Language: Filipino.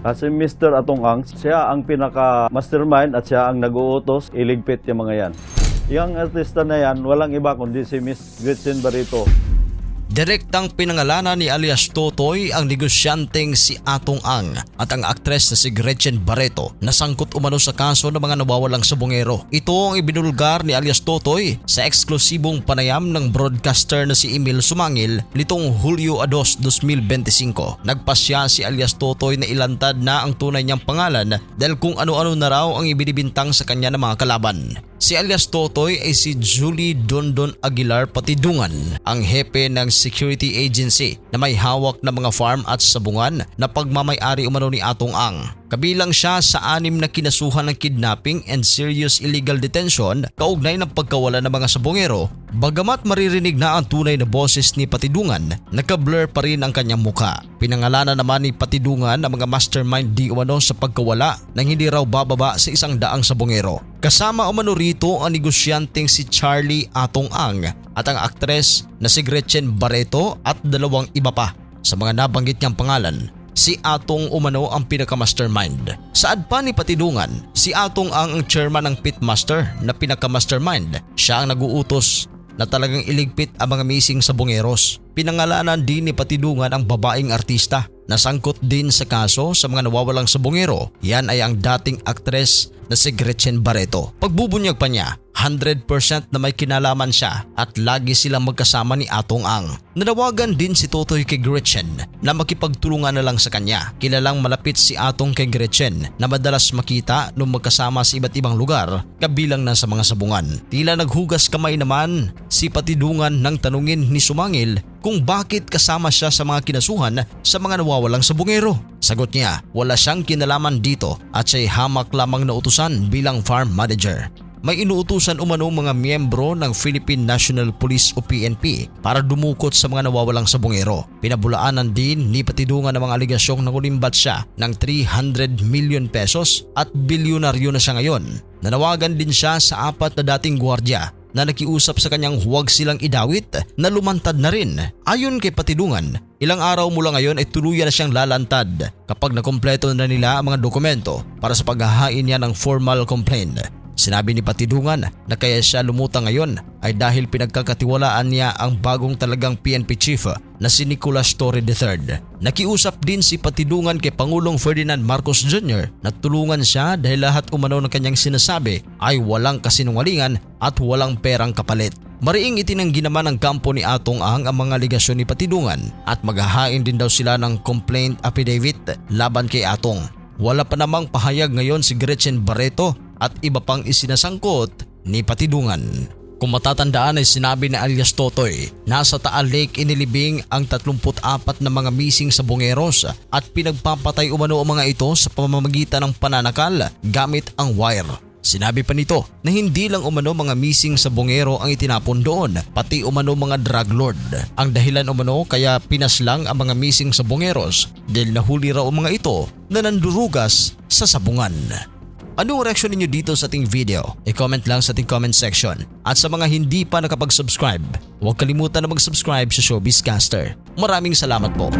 Kasi Mr. Atong Ang, siya ang pinaka-mastermind at siya ang nag-uutos iligpit yung mga yan. Yung artista na yan, walang iba kundi si Miss Gretchen Barito. Direktang pinangalanan ni alias Totoy ang negosyanteng si Atong Ang at ang aktres na si Gretchen Barreto na sangkot umano sa kaso ng mga nawawalang sabongero. Ito ang ibinulgar ni alias Totoy sa eksklusibong panayam ng broadcaster na si Emil Sumangil nitong Hulyo 2, 2025. Nagpasya si alias Totoy na ilantad na ang tunay niyang pangalan dahil kung ano-ano na raw ang ibinibintang sa kanya ng mga kalaban. Si alias Totoy ay si Julie Dondon Aguilar Patidungan, ang hepe ng security agency na may hawak ng mga farm at sabungan na pagmamayari umano ni Atong Ang. Kabilang siya sa anim na kinasuhan ng kidnapping and serious illegal detention kaugnay ng pagkawala ng mga sabongero. Bagamat maririnig na ang tunay na boses ni Patidungan, nakablur pa rin ang kanyang muka. Pinangalanan naman ni Patidungan ang mga mastermind di umano sa pagkawala nang hindi raw bababa sa isang daang sabongero. Kasama umano rito ang negosyanteng si Charlie Atong Ang at ang aktres na si Gretchen Barreto at dalawang iba pa. Sa mga nabanggit niyang pangalan, si Atong umano ang pinaka-mastermind. Saad pa ni Patidungan, si Atong ang ang chairman ng pitmaster na pinaka-mastermind. Siya ang naguutos na talagang iligpit ang mga missing sa bungeros. Pinangalanan din ni Patidungan ang babaeng artista na sangkot din sa kaso sa mga nawawalang sabongero. Yan ay ang dating aktres na si Gretchen Barreto. Pagbubunyag pa niya, 100% na may kinalaman siya at lagi silang magkasama ni Atong Ang. Nanawagan din si Totoy kay Gretchen na makipagtulungan na lang sa kanya. Kilalang malapit si Atong kay Gretchen na madalas makita nung magkasama sa iba't ibang lugar kabilang na sa mga sabungan. Tila naghugas kamay naman si Patidungan nang tanungin ni Sumangil kung bakit kasama siya sa mga kinasuhan sa mga nawawalang sabungero. Sagot niya, wala siyang kinalaman dito at siya'y hamak lamang na utusan bilang farm manager. May inuutusan umano mga miyembro ng Philippine National Police o PNP para dumukot sa mga nawawalang sabungero. Pinabulaanan din ni Patidungan ng mga aligasyong nangulimbat siya ng 300 million pesos at bilyonaryo na siya ngayon. Nanawagan din siya sa apat na dating gwardya na nakiusap sa kanyang huwag silang idawit na lumantad na rin. Ayon kay Patidungan, ilang araw mula ngayon ay tuluyan na siyang lalantad kapag nakompleto na nila ang mga dokumento para sa paghahain niya ng formal complaint. Sinabi ni Patidungan na kaya siya lumutang ngayon ay dahil pinagkakatiwalaan niya ang bagong talagang PNP chief na si Nicolas Torre III. Nakiusap din si Patidungan kay Pangulong Ferdinand Marcos Jr. na tulungan siya dahil lahat umano ng kanyang sinasabi ay walang kasinungalingan at walang perang kapalit. Mariing itinanggi naman ng kampo ni Atong Ang ang mga aligasyon ni Patidungan at maghahain din daw sila ng complaint affidavit laban kay Atong. Wala pa namang pahayag ngayon si Gretchen Barreto at iba pang isinasangkot ni Patidungan. Kung matatandaan ay sinabi ni alias Totoy, nasa Taal Lake inilibing ang 34 na mga missing sa bungeros at pinagpapatay umano ang mga ito sa pamamagitan ng pananakal gamit ang wire. Sinabi pa nito na hindi lang umano mga missing sa bungero ang itinapon doon, pati umano mga drug lord. Ang dahilan umano kaya pinaslang ang mga missing sa bungeros dahil nahuli raw ang mga ito na nandurugas sa sabungan. Anong reaksyon ninyo dito sa ating video? I-comment lang sa ating comment section. At sa mga hindi pa nakapag-subscribe, huwag kalimutan na mag-subscribe sa Showbiz Caster. Maraming salamat po.